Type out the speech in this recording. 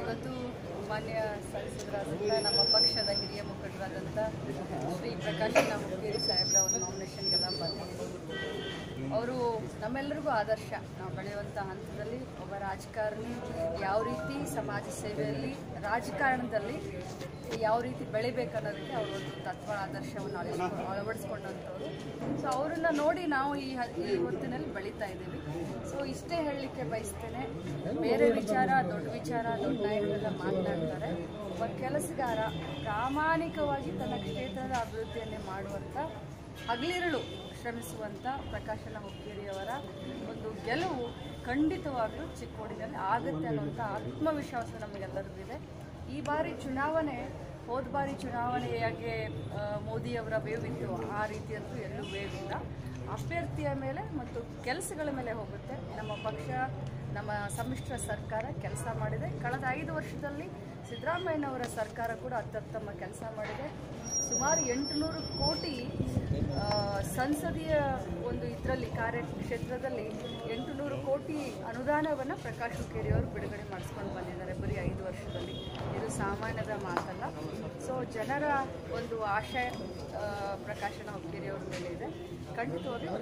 ಇವತ್ತು ಮಾನ್ಯ ಸಂಸದರಾದಂಥ ನಮ್ಮ ಪಕ್ಷದ ಹಿರಿಯ ಮುಖಂಡರಾದಂಥ ಶ್ರೀ ಪ್ರಕಾಶ್ ಹುಕ್ಕೇರಿ ಸಾಹೇಬ್ರ ಒಂದು ನಾಮಿನೇಷನ್ಗೆಲ್ಲ ಬಂದಿದ್ದೀವಿ ಅವರು ನಮ್ಮೆಲ್ಲರಿಗೂ ಆದರ್ಶ. ನಾವು ಬೆಳೆಯುವಂಥ ಹಂತದಲ್ಲಿ ಒಬ್ಬ ರಾಜಕಾರಣಿ, ಯಾವ ರೀತಿ ಸಮಾಜ ಸೇವೆಯಲ್ಲಿ, ರಾಜಕಾರಣದಲ್ಲಿ ಯಾವ ರೀತಿ ಬೆಳಿಬೇಕನ್ನೋದಕ್ಕೆ ಅವರು ಒಂದು ತತ್ವ ಆದರ್ಶವನ್ನು ಅಳವಡಿಸ್ಕೊಂಡು ಅಳವಡಿಸ್ಕೊಂಡಂಥವ್ರು. ಸೊ ಅವರನ್ನ ನೋಡಿ ನಾವು ಈ ಹೊತ್ತಿನಲ್ಲಿ ಬೆಳೀತಾ ಇದ್ದೀವಿ. ಇಷ್ಟೇ ಹೇಳಲಿಕ್ಕೆ ಬಯಸ್ತೇನೆ. ಬೇರೆ ವಿಚಾರ, ದೊಡ್ಡ ವಿಚಾರ, ದೊಡ್ಡ ನಾಯಕರೆಲ್ಲ ಮಾತನಾಡ್ತಾರೆ. ಒಬ್ಬ ಕೆಲಸಗಾರ ಪ್ರಾಮಾಣಿಕವಾಗಿ ತನ್ನ ಕ್ಷೇತ್ರದ ಅಭಿವೃದ್ಧಿಯನ್ನೇ ಮಾಡುವಂಥ ಹಗಲಿರಳು ಶ್ರಮಿಸುವಂಥ ಪ್ರಕಾಶನ ಹುಕ್ಕೇರಿಯವರ ಒಂದು ಗೆಲುವು ಖಂಡಿತವಾಗಲೂ ಚಿಕ್ಕೋಡಿನಲ್ಲಿ ಆಗುತ್ತೆ ಅನ್ನುವಂಥ ಆತ್ಮವಿಶ್ವಾಸ ನಮಗೆಲ್ಲರಿಗೂ ಇದೆ ಈ ಬಾರಿ ಚುನಾವಣೆ ಹೋದ ಬಾರಿ ಚುನಾವಣೆಯಾಗೆ ಮೋದಿಯವರ ವೇವ್ ಇತ್ತು ಆ ರೀತಿಯಂತೂ ಎಲ್ಲೂ ವೇವ್ ಇಲ್ಲ ಅಭ್ಯರ್ಥಿಯ ಮೇಲೆ ಮತ್ತು ಕೆಲಸಗಳ ಮೇಲೆ ಹೋಗುತ್ತೆ. ನಮ್ಮ ಪಕ್ಷ, ನಮ್ಮ ಸಮ್ಮಿಶ್ರ ಸರ್ಕಾರ ಕೆಲಸ ಮಾಡಿದೆ. ಕಳೆದ ಐದು ವರ್ಷದಲ್ಲಿ ಸಿದ್ದರಾಮಯ್ಯನವರ ಸರ್ಕಾರ ಕೂಡ ಅತ್ಯುತ್ತಮ ಕೆಲಸ ಮಾಡಿದೆ. ಸುಮಾರು ಎಂಟುನೂರು ಕೋಟಿ ಸಂಸದೀಯ ಒಂದು ಇದರಲ್ಲಿ ಕಾರ್ಯಕ್ಷೇತ್ರದಲ್ಲಿ ಕೋಟಿ ಅನುದಾನವನ್ನು ಪ್ರಕಾಶ್ ಹುಕ್ಕೇರಿಯವರು ಬಿಡುಗಡೆ ಮಾಡಿಸ್ಕೊಂಡು ಬಂದಿದ್ದಾರೆ ಬರೀ ಐದು ವರ್ಷದಲ್ಲಿ. ಇದು ಸಾಮಾನ್ಯದ ಮಾತಲ್ಲ. ಸೊ ಜನರ ಒಂದು ಆಶಯ ಪ್ರಕಾಶನ ಪ್ರಕಾಶನ ಹುಕ್ಕೇರಿಯವ್ರ ಮೇಲೆ ಇದೆ. ಖಂಡಿತವಾಗ್ಲೂ.